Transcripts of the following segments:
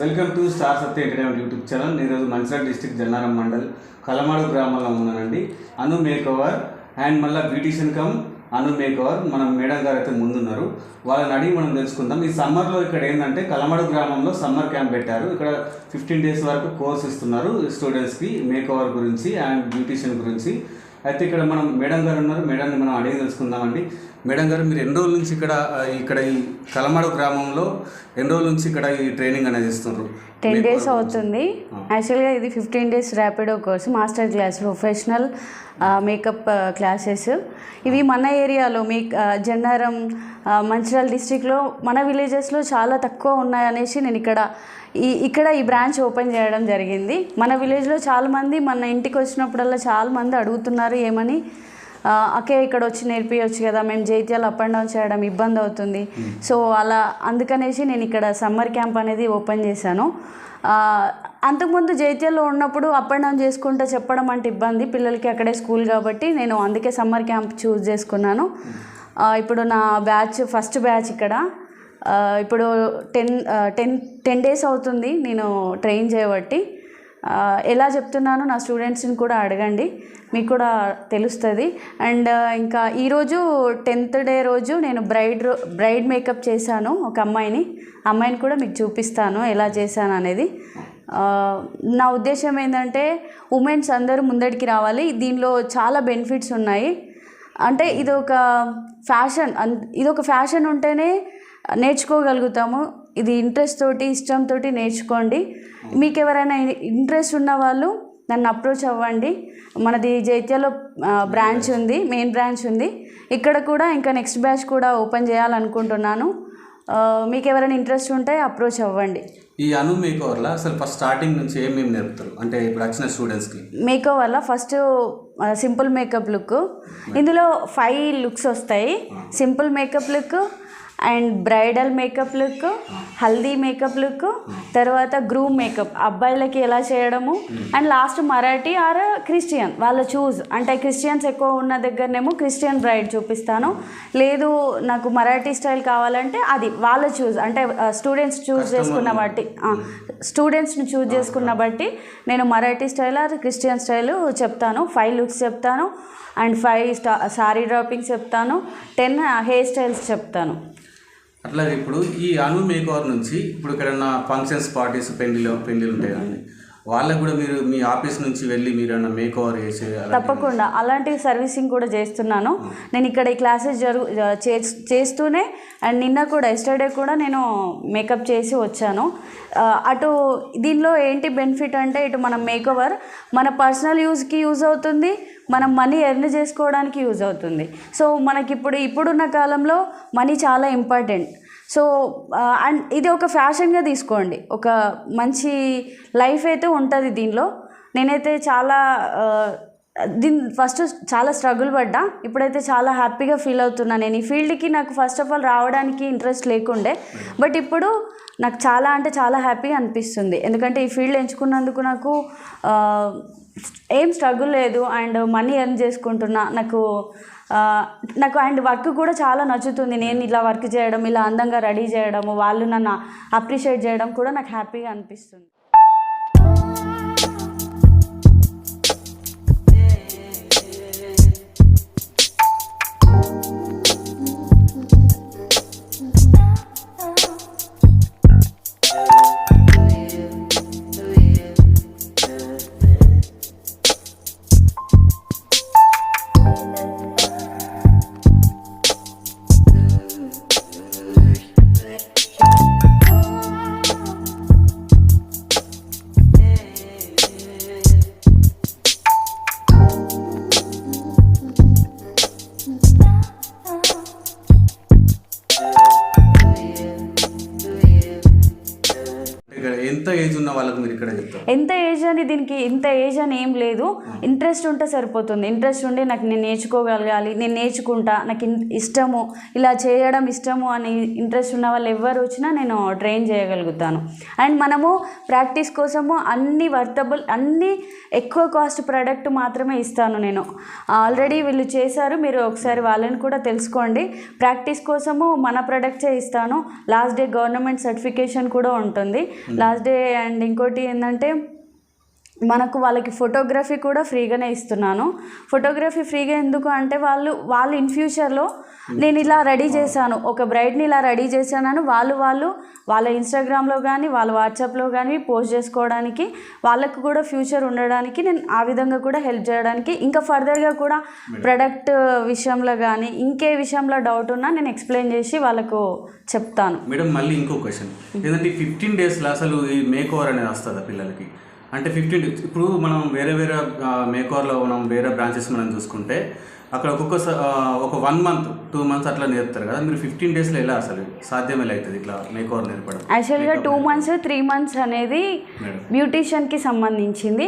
Welcome to star Satya entertainment YouTube channel. నేను ఈరోజు Mancherial district Jannaram mandal Kalamadu గ్రామంలో ఉన్నానండి. అను మేక్ అండ్ మళ్ళీ బ్యూటీషియన్ కమ్ అను మేక్ మన మేడం గారు అయితే ముందున్నారు. వాళ్ళని అడిగి మనం తెలుసుకుందాం. ఈ సమ్మర్లో ఇక్కడ ఏంటంటే కలమాడు గ్రామంలో సమ్మర్ క్యాంప్ పెట్టారు. ఇక్కడ ఫిఫ్టీన్ డేస్ వరకు కోర్స్ ఇస్తున్నారు స్టూడెంట్స్కి మేకవర్ గురించి అండ్ బ్యూటీషియన్ గురించి. అయితే ఇక్కడ మనం మేడం గారు ఉన్నారు. మేడంని మనం అడిగి తెలుసుకుందామండి. మేడం గారు మీరు ఎన్ని రోజుల నుంచి ఇక్కడ ఇక్కడ ఈ కలమాడు గ్రామంలో ఎన్ని రోజుల నుంచి ఇక్కడ ఈ ట్రైనింగ్ అనేది ఇస్తున్నారు? టెన్ డేస్ అవుతుంది. యాక్చువల్గా ఇది fifteen days rapido course master class professional makeup classes. ఇవి మన ఏరియాలో మీ జన్నారం మంచిర్యాల డిస్టిక్లో మన విలేజెస్లో చాలా తక్కువ ఉన్నాయనేసి నేను ఇక్కడ ఈ ఇక్కడ ఈ బ్రాంచ్ ఓపెన్ చేయడం జరిగింది. మన విలేజ్లో చాలామంది మన ఇంటికి వచ్చినప్పుడల్లా చాలామంది అడుగుతున్నారు ఏమని? ఆ, అక్కే ఇక్కడ వచ్చి నేర్పించవచ్చు కదా మేము జైత్యాలు అప్ అండ్ డౌన్ చేయడం ఇబ్బంది అవుతుంది. సో అలా అందుకనేసి నేను ఇక్కడ సమ్మర్ క్యాంప్ అనేది ఓపెన్ చేశాను. అంతకుముందు జైత్యాల్లో ఉన్నప్పుడు అప్ అండ్ డౌన్ చేసుకుంటూ చెప్పడం అంటే ఇబ్బంది. పిల్లలకి అక్కడే స్కూల్ కాబట్టి నేను అందుకే సమ్మర్ క్యాంప్ చూస్ చేసుకున్నాను. ఆ, ఇప్పుడు నా బ్యాచ్ ఫస్ట్ బ్యాచ్ ఇక్కడ. ఇప్పుడు టెన్ టెన్ టెన్ డేస్ అవుతుంది నేను ట్రైన్ చేయబట్టి. ఎలా చెప్తున్నానో నా స్టూడెంట్స్ని కూడా అడగండి. మీకు కూడా తెలుస్తుంది. అండ్ ఇంకా ఈరోజు టెన్త్ డే రోజు నేను బ్రైడ్ బ్రైడ్ మేకప్ చేశాను ఒక అమ్మాయిని. అమ్మాయిని కూడా మీకు చూపిస్తాను ఎలా చేశాను అనేది. నా ఉద్దేశం ఏంటంటే ఉమెన్స్ అందరూ ముందడికి రావాలి. దీనిలో చాలా బెనిఫిట్స్ ఉన్నాయి. అంటే ఇది ఒక ఫ్యాషన్ అన్- ఇది ఒక ఫ్యాషన్ ఉంటేనే నేర్చుకోగలుగుతాము. ఇది ఇంట్రెస్ట్ తోటి ఇష్టంతో నేర్చుకోండి. మీకు ఎవరైనా ఇంట్రెస్ట్ ఉన్న వాళ్ళు నన్ను అప్రోచ్ అవ్వండి. మనది జైత్యాలో బ్రాంచ్ ఉంది మెయిన్ బ్రాంచ్ ఉంది. ఇక్కడ కూడా ఇంకా నెక్స్ట్ బ్యాచ్ కూడా ఓపెన్ చేయాలనుకుంటున్నాను. మీకు ఎవరైనా ఇంట్రెస్ట్ ఉంటే అప్రోచ్ అవ్వండి. ఈ అను మేక్ ఓవర్లో అసలు ఫస్ట్ స్టార్టింగ్ నుంచి ఏమేమి నేర్పుతారు? అంటే ఇప్పుడు వచ్చిన స్టూడెంట్స్కి. మేకప్ వల్ల ఫస్ట్ సింపుల్ మేకప్ లుక్. ఇందులో ఫైవ్ లుక్స్ వస్తాయి. Simple makeup look and bridal makeup look haldi makeup look తర్వాత గ్రూమ్ మేకప్. అబ్బాయిలకి ఎలా చేయడము? And last Marathi or Christian వాళ్ళ చూస్ అంటే క్రిస్టియన్స్ ఎక్కువ ఉన్న దగ్గరనేమో క్రిస్టియన్ బ్రైడ్ చూపిస్తాను. లేదు నాకు మరాఠీ స్టైల్ కావాలంటే అది వాళ్ళ చూస్ అంటే స్టూడెంట్స్ చూస్ చేసుకున్న బట్టి స్టూడెంట్స్ని చూస్ చేసుకున్న బట్టి నేను Marathi style or Christian style చెప్తాను. ఫైవ్ లుక్స్ చెప్తాను. అండ్ ఫైవ్ స్టా సారీ డ్రాపింగ్స్ చెప్తాను. టెన్ హెయిర్ స్టైల్స్ చెప్తాను. అట్లా ఇప్పుడు ఈ అను మేక్ నుంచి ఇప్పుడు ఇక్కడ ఫంక్షన్స్ పార్టీస్ పెళ్ళిలో పెళ్ళిలు ఉంటాయి కానీ వాళ్ళకు కూడా మీరు మీ ఆఫీస్ నుంచి వెళ్ళి మీరు ఏమన్నా మేక్ ఓవర్ చేసే తప్పకుండా. అలాంటి సర్వీసింగ్ కూడా చేస్తున్నాను. నేను ఇక్కడ ఈ క్లాసెస్ జరుగు చేస్తూనే అండ్ నిన్న కూడా ఎస్టర్డే కూడా నేను మేకప్ చేసి వచ్చాను. అటు దీనిలో ఏంటి బెనిఫిట్ అంటే ఇటు మనం మేకవర్ మన పర్సనల్ యూజ్కి యూజ్ అవుతుంది మనం మనీ ఎర్న్ చేసుకోవడానికి యూజ్ అవుతుంది. సో మనకి ఇప్పుడు ఇప్పుడున్న కాలంలో మనీ చాలా ఇంపార్టెంట్ సో అండ్ ఇది ఒక ఫ్యాషన్గా తీసుకోండి. ఒక మంచి లైఫ్ అయితే ఉంటుంది దీనిలో. నేనైతే చాలా దీని ఫస్ట్ చాలా స్ట్రగుల్ పడ్డా. ఇప్పుడైతే చాలా హ్యాపీగా ఫీల్ అవుతున్నా నేను. ఈ ఫీల్డ్కి నాకు ఫస్ట్ ఆఫ్ ఆల్ రావడానికి ఇంట్రెస్ట్ లేకుండే. బట్ ఇప్పుడు నాకు చాలా అంటే చాలా హ్యాపీగా అనిపిస్తుంది. ఎందుకంటే ఈ ఫీల్డ్ ఎంచుకున్నందుకు నాకు ఏం స్ట్రగుల్ లేదు. అండ్ మనీ ఎర్న్ చేసుకుంటున్నా. నాకు నాకు అండ్ వర్క్ కూడా చాలా నచ్చుతుంది. నేను ఇలా వర్క్ చేయడం ఇలా అందంగా రెడీ చేయడం వాళ్ళు నన్ను అప్రిషియేట్ చేయడం కూడా నాకు హ్యాపీగా అనిపిస్తుంది. entre అని దీనికి ఇంత ఏజ్ అని ఏం లేదు. ఇంట్రెస్ట్ ఉంటే సరిపోతుంది. ఇంట్రెస్ట్ ఉండి నాకు నేను నేర్చుకోగలగాలి నేను నేర్చుకుంటా నాకు ఇష్టము ఇలా చేయడం ఇష్టము అని ఇంట్రెస్ట్ ఉన్న వాళ్ళు ఎవరు వచ్చినా నేను ట్రైన్ చేయగలుగుతాను. అండ్ మనము ప్రాక్టీస్ కోసము అన్ని వర్తబుల్ అన్ని ఎక్కువ కాస్ట్ ప్రోడక్ట్ మాత్రమే ఇస్తాను నేను. ఆల్రెడీ వీళ్ళు చేశారు మీరు ఒకసారి వాళ్ళని కూడా తెలుసుకోండి. ప్రాక్టీస్ కోసము మన ప్రొడక్ట్సే ఇస్తాను. లాస్ట్ డే గవర్నమెంట్ సర్టిఫికేషన్ కూడా ఉంటుంది. లాస్ట్ డే అండ్ ఇంకోటి ఏంటంటే మనకు వాళ్ళకి ఫోటోగ్రఫీ కూడా ఫ్రీగానే ఇస్తున్నాను. ఫోటోగ్రఫీ ఫ్రీగా ఎందుకు అంటే వాళ్ళు వాళ్ళు ఇన్ ఫ్యూచర్లో నేను ఇలా రెడీ చేశాను ఒక బ్రైడ్ని ఇలా రెడీ చేశానని వాళ్ళు వాళ్ళు వాళ్ళ ఇన్స్టాగ్రామ్లో కానీ వాళ్ళ వాట్సాప్లో కానీ పోస్ట్ చేసుకోవడానికి వాళ్ళకు కూడా ఫ్యూచర్ ఉండడానికి నేను ఆ విధంగా కూడా హెల్ప్ చేయడానికి ఇంకా ఫర్దర్గా కూడా ప్రొడక్ట్ విషయంలో కానీ ఇంకే విషయంలో డౌట్ ఉన్నా నేను ఎక్స్ప్లెయిన్ చేసి వాళ్ళకు చెప్తాను. మేడం మళ్ళీ ఇంకో క్వశ్చన్ ఏంటంటే ఫిఫ్టీన్ డేస్లో అసలు ఈ మేక్ ఓవర్ అనేది వస్తుందా పిల్లలకి? అంటే ఫిఫ్టీన్ ఇప్పుడు మనం వేరే వేరే మేకోర్లో మనం వేరే బ్రాంచెస్ మనం చూసుకుంటే అక్కడ ఒక్కొక్క ఒక వన్ మంత్ టూ మంత్స్ అట్లా నేర్పుతారు కదా. మీరు ఫిఫ్టీన్ డేస్లో ఎలా అసలు సాధ్యం ఎలా అవుతుంది ఇట్లా మేక్ ఓవర్ నేర్పడం యాక్చువల్గా టూ మంత్స్ త్రీ మంత్స్ అనేది బ్యూటీషియన్కి సంబంధించింది.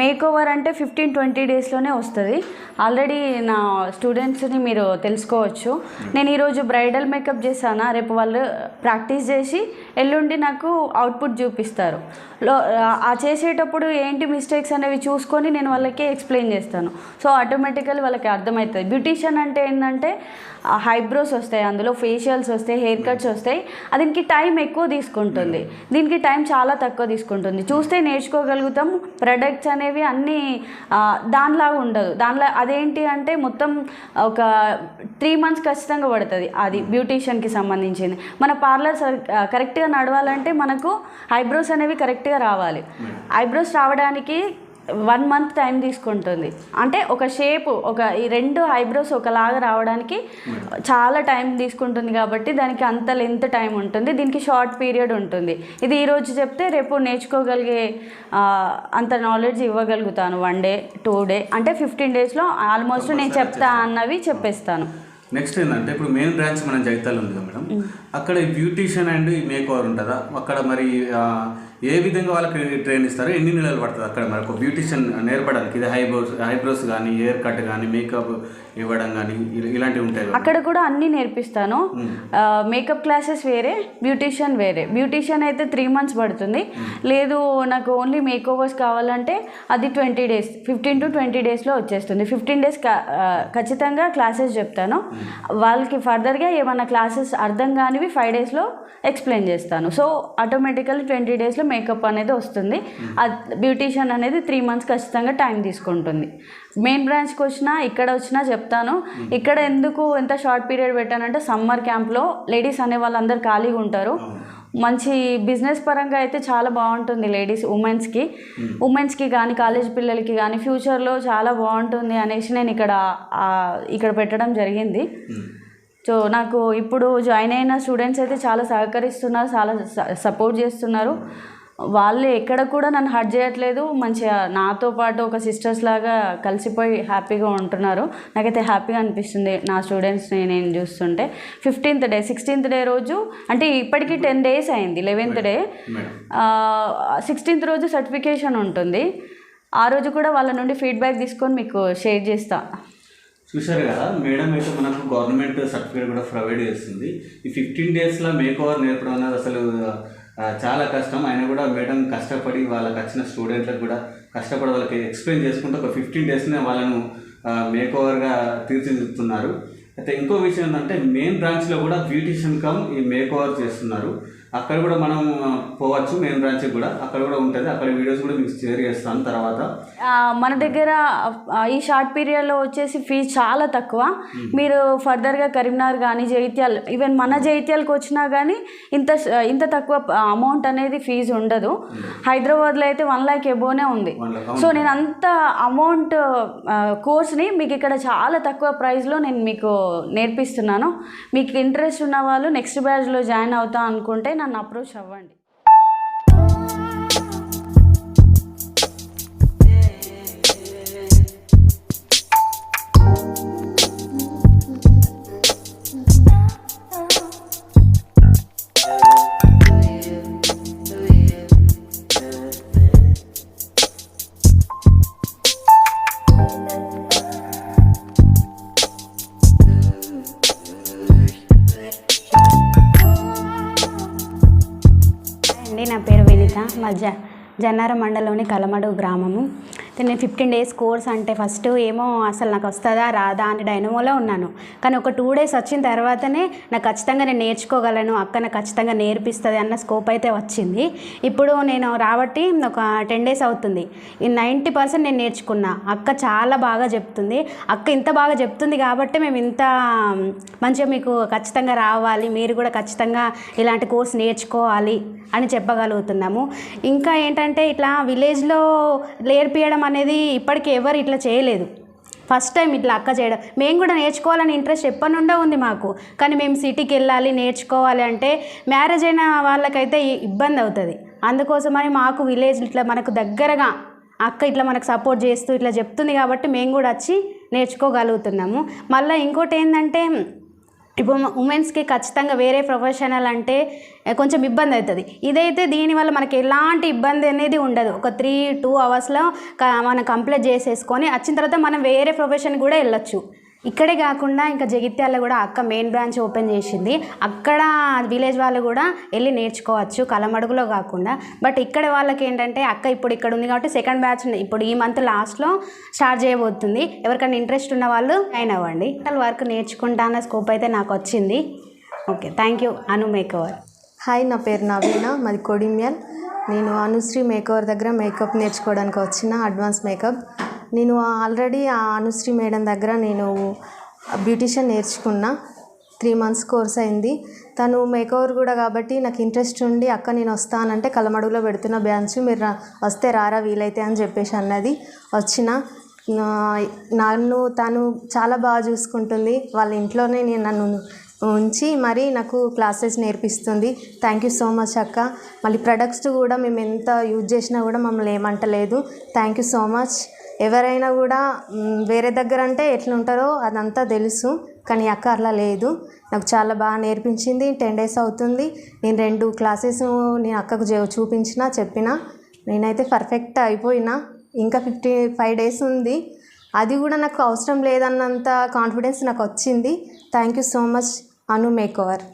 మేక్ ఓవర్ అంటే ఫిఫ్టీన్ ట్వంటీ డేస్లోనే వస్తుంది. ఆల్రెడీ నా స్టూడెంట్స్ని మీరు తెలుసుకోవచ్చు. నేను ఈరోజు బ్రైడల్ మేకప్ చేశానా? రేపు వాళ్ళు ప్రాక్టీస్ చేసి ఎల్లుండి నాకు అవుట్పుట్ చూపిస్తారు. లో ఆ చేసేటప్పుడు ఏంటి మిస్టేక్స్ అనేవి చూసుకొని నేను వాళ్ళకి ఎక్స్ప్లెయిన్ చేస్తాను. సో ఆటోమేటికల్ వాళ్ళకి అర్థమవుతుంది. బ్యూటీషియన్ అంటే ఏంటంటే హైబ్రోస్ వస్తాయి అందులో ఫేషియల్స్ వస్తాయి హెయిర్ కట్స్ వస్తాయి. దీనికి టైం ఎక్కువ తీసుకుంటుంది. దీనికి టైం చాలా తక్కువ తీసుకుంటుంది. చూస్తే నేర్చుకోగలుగుతాం. ప్రొడక్ట్స్ అనేవి అన్నీ దానిలాగా ఉండదు. దానిలా అదేంటి అంటే మొత్తం ఒక త్రీ మంత్స్ ఖచ్చితంగా పడుతుంది అది బ్యూటీషియన్కి సంబంధించింది. మన పార్లర్ కరెక్ట్గా నడవాలంటే మనకు ఐబ్రోస్ అనేవి కరెక్ట్గా రావాలి. ఐబ్రోస్ రావడానికి వన్ మంత్ టైం తీసుకుంటుంది. అంటే ఒక షేప్ ఒక ఈ రెండు ఐబ్రోస్ ఒకలాగా రావడానికి చాలా టైం తీసుకుంటుంది కాబట్టి దానికి అంత లెంత్ టైం ఉంటుంది. దీనికి షార్ట్ పీరియడ్ ఉంటుంది. ఇది ఈరోజు చెప్తే రేపు నేర్చుకోగలిగే అంత నాలెడ్జ్ ఇవ్వగలుగుతాను వన్ డే టూ డే అంటే ఫిఫ్టీన్ డేస్లో ఆల్మోస్ట్ నేను చెప్తా అన్నవి చెప్పేస్తాను. నెక్స్ట్ ఏంటంటే ఇప్పుడు మెయిన్ బ్రాంచ్ మన జైతాల్ ఉంది మేడం. అక్కడ బ్యూటీషియన్ అండ్ మేక్ ఓవర్ ఉంటుందా అక్కడ మరి ఏ విధంగా వాళ్ళకి ట్రైన్ ఇస్తారు ఎన్ని నెలలు పడుతుంది అక్కడ మరి? ఒక బ్యూటీషియన్ నేర్పడానికి ఇది హైబ్రోస్ హైబ్రోస్ కానీ హెయిర్ కట్ కానీ మేకప్ ఇవ్వడం కానీ ఇలాంటివి ఉంటాయి అక్కడ కూడా అన్నీ నేర్పిస్తాను. మేకప్ క్లాసెస్ వేరే బ్యూటీషియన్ వేరే. బ్యూటీషియన్ అయితే త్రీ మంత్స్ పడుతుంది. లేదు నాకు ఓన్లీ మేక్ ఓవర్స్ కావాలంటే అది twenty days fifteen to twenty డేస్లో వచ్చేస్తుంది. ఫిఫ్టీన్ డేస్ ఖచ్చితంగా క్లాసెస్ చెప్తాను. వాళ్ళకి ఫర్దర్గా ఏమైనా క్లాసెస్ అర్థం కానివి ఫైవ్ డేస్లో ఎక్స్ప్లెయిన్ చేస్తాను. సో ఆటోమేటికల్లీ ట్వంటీ డేస్లో మేకప్ అనేది వస్తుంది. బ్యూటీషియన్ అనేది త్రీ మంత్స్ ఖచ్చితంగా టైం తీసుకుంటుంది. మెయిన్ బ్రాంచ్కి వచ్చినా ఇక్కడ వచ్చినా చెప్తాను ఇక్కడ ఎందుకు ఎంత షార్ట్ పీరియడ్ పెట్టానంటే సమ్మర్ క్యాంప్లో లేడీస్ అనే వాళ్ళందరూ ఖాళీగా ఉంటారు. మంచి బిజినెస్ పరంగా అయితే చాలా బాగుంటుంది లేడీస్ ఉమెన్స్కి ఉమెన్స్కి కానీ కాలేజ్ పిల్లలకి కానీ ఫ్యూచర్లో చాలా బాగుంటుంది అనేసి నేను ఇక్కడ ఇక్కడ పెట్టడం జరిగింది. సో నాకు ఇప్పుడు జాయిన్ అయిన స్టూడెంట్స్ అయితే చాలా సహకరిస్తున్నారు చాలా సపోర్ట్ చేస్తున్నారు. వాళ్ళు ఎక్కడ కూడా నన్ను హర్ట్ చేయట్లేదు. మంచిగా నాతో పాటు ఒక సిస్టర్స్ లాగా కలిసిపోయి హ్యాపీగా ఉంటున్నారు. నాకైతే హ్యాపీగా అనిపిస్తుంది నా స్టూడెంట్స్ని నేను చూస్తుంటే. ఫిఫ్టీన్త్ డే సిక్స్టీన్త్ డే రోజు అంటే ఇప్పటికీ టెన్ డేస్ అయింది లెవెన్త్ డే. సిక్స్టీన్త్ రోజు సర్టిఫికేషన్ ఉంటుంది. ఆ రోజు కూడా వాళ్ళ నుండి ఫీడ్బ్యాక్ తీసుకొని మీకు షేర్ చేస్తా. చూశారు కదా మేడం అయితే మనకు గవర్నమెంట్ సర్టిఫికేట్ కూడా ప్రొవైడ్ చేస్తుంది. ఈ ఫిఫ్టీన్ డేస్లో మేక్ ఓవర్ నేర్పడం అనేది అసలు చాలా కష్టం. ఆయన కూడా మేడం కష్టపడి వాళ్ళకి వచ్చిన స్టూడెంట్లకు కూడా కష్టపడి వాళ్ళకి ఎక్స్ప్లెయిన్ చేసుకుంటూ ఒక ఫిఫ్టీన్ డేస్నే వాళ్ళను మేక్ ఓవర్గా తీర్చిదిద్దుతున్నారు. అయితే ఇంకో విషయం ఏంటంటే మెయిన్ బ్రాంచ్లో కూడా బ్యూటిషియన్ కమ్ ఈ మేక్ ఓవర్ చేస్తున్నారు. అక్కడ కూడా మనం పోవచ్చు మెయిన్ బ్రాంచ్కి కూడా. అక్కడ కూడా ఉంటుంది. అక్కడ వీడియోస్ కూడా మీకు షేర్ చేస్తాను తర్వాత. మన దగ్గర ఈ షార్ట్ పీరియడ్లో వచ్చేసి ఫీజు చాలా తక్కువ. మీరు ఫర్దర్గా కరీంనగర్ కానీ జైత్యాల్ ఈవెన్ మన జైత్యాలకు వచ్చినా కానీ ఇంత ఇంత తక్కువ అమౌంట్ అనేది ఫీజు ఉండదు. హైదరాబాద్లో అయితే వన్ ల్యాక్ ఎబోనే ఉంది. సో నేను అంత అమౌంట్ కోర్స్ని మీకు ఇక్కడ చాలా తక్కువ ప్రైస్లో నేను మీకు నేర్పిస్తున్నాను. మీకు ఇంట్రెస్ట్ ఉన్న వాళ్ళు నెక్స్ట్ బ్యాచ్లో జాయిన్ అవుతా అనుకుంటే నన్ను అప్రోచ్ అవ్వండి. మధ్య జ జన్నారం మండలంలోని కలమడు గ్రామము. నేను ఫిఫ్టీన్ డేస్ కోర్స్ అంటే ఫస్ట్ ఏమో అసలు నాకు వస్తుందా రాదా అని డైనమోలో ఉన్నాను. కానీ ఒక టూ డేస్ వచ్చిన తర్వాతనే నాకు ఖచ్చితంగా నేను నేర్చుకోగలను అక్క నాకు ఖచ్చితంగా నేర్పిస్తుంది అన్న స్కోప్ అయితే వచ్చింది. ఇప్పుడు నేను రాబట్టి ఒక టెన్ డేస్ అవుతుంది. ఈ నైంటీ పర్సెంట్ నేను నేర్చుకున్నా. అక్క చాలా బాగా చెప్తుంది. అక్క ఇంత బాగా చెప్తుంది కాబట్టి మేము ఇంత మంచిగా మీకు ఖచ్చితంగా రావాలి మీరు కూడా ఖచ్చితంగా ఇలాంటి కోర్స్ నేర్చుకోవాలి అని చెప్పగలుగుతున్నాము. ఇంకా ఏంటంటే ఇట్లా విలేజ్లో నేర్పియడం అనేది ఇప్పటికి ఎవరు ఇట్లా చేయలేదు. ఫస్ట్ టైం ఇట్లా అక్క చేయడం. మేము కూడా నేర్చుకోవాలని ఇంట్రెస్ట్ ఎప్పటి నుండో ఉంది మాకు. కానీ మేము సిటీకి వెళ్ళాలి నేర్చుకోవాలి అంటే మ్యారేజ్ అయిన వాళ్ళకైతే ఇబ్బంది అవుతుంది. అందుకోసమని మాకు విలేజ్ ఇట్లా మనకు దగ్గరగా అక్క ఇట్లా మనకు సపోర్ట్ చేస్తూ ఇట్లా చెప్తుంది కాబట్టి మేము కూడా వచ్చి నేర్చుకోగలుగుతున్నాము. మళ్ళీ ఇంకోటి ఏంటంటే ఇప్పుడు ఉమెన్స్కి ఖచ్చితంగా వేరే ప్రొఫెషనల్ అంటే కొంచెం ఇబ్బంది అవుతుంది. ఇదైతే దీనివల్ల మనకి ఎలాంటి ఇబ్బంది అనేది ఉండదు. ఒక త్రీ టూ అవర్స్లో మనం కంప్లీట్ చేసేసుకొని వచ్చిన తర్వాత మనం వేరే ప్రొఫెషన్ కూడా వెళ్ళొచ్చు. ఇక్కడే కాకుండా ఇంకా జగిత్యాల కూడా అక్క మెయిన్ బ్రాంచ్ ఓపెన్ చేసింది. అక్కడ విలేజ్ వాళ్ళు కూడా వెళ్ళి నేర్చుకోవచ్చు కలమడుగులో కాకుండా. బట్ ఇక్కడ వాళ్ళకి ఏంటంటే అక్క ఇప్పుడు ఇక్కడ ఉంది కాబట్టి సెకండ్ బ్యాచ్ ఇప్పుడు ఈ మంత్ లాస్ట్లో స్టార్ట్ చేయబోతుంది. ఎవరికైనా ఇంట్రెస్ట్ ఉన్న వాళ్ళు జాయిన్ అవ్వండి. వర్క్ నేర్చుకుంటా అన్న స్కోప్ అయితే నాకు వచ్చింది. Okay thank you Anu makeover hi నా పేరు నవీన. మాది కొడిమ్యల్ నేను అనుశ్రీ మేకవర్ దగ్గర మేకప్ నేర్చుకోవడానికి వచ్చిన అడ్వాన్స్ మేకప్ నేను ఆల్రెడీ ఆ అనుశ్రీ మేడం దగ్గర నేను బ్యూటిషియన్ నేర్చుకున్నా. త్రీ మంత్స్ కోర్స్ అయింది. తను మేకోవర్ కూడా కాబట్టి నాకు ఇంట్రెస్ట్ ఉండి అక్క నేను వస్తానంటే కలమడుగులో పెడుతున్న బ్యాన్స్ మీరు రా వస్తే రారా వీలైతే అని చెప్పేసి అన్నది. వచ్చిన నన్ను తను చాలా బాగా చూసుకుంటుంది. వాళ్ళ ఇంట్లోనే నేను నన్ను ఉంచి మరి నాకు క్లాసెస్ నేర్పిస్తుంది. థ్యాంక్ యూ సో మచ్ అక్క. మళ్ళీ ప్రొడక్ట్స్ కూడా మేము ఎంత యూజ్ చేసినా కూడా మమ్మల్ని ఏమంటలేదు. థ్యాంక్ యూ సో మచ్ ఎవరైనా కూడా వేరే దగ్గర అంటే ఎట్లుంటారో అదంతా తెలుసు. కానీ అక్క అట్లా లేదు. నాకు చాలా బాగా నేర్పించింది. టెన్ డేస్ అవుతుంది. నేను రెండు క్లాసెస్ నేను అక్కకు చూపించిన చెప్పిన. నేనైతే పర్ఫెక్ట్ అయిపోయినా. ఇంకా ఫిఫ్టీ ఫైవ్ డేస్ ఉంది. అది కూడా నాకు అవసరం లేదన్నంత కాన్ఫిడెన్స్ నాకు వచ్చింది. Thank you so much Anu makeover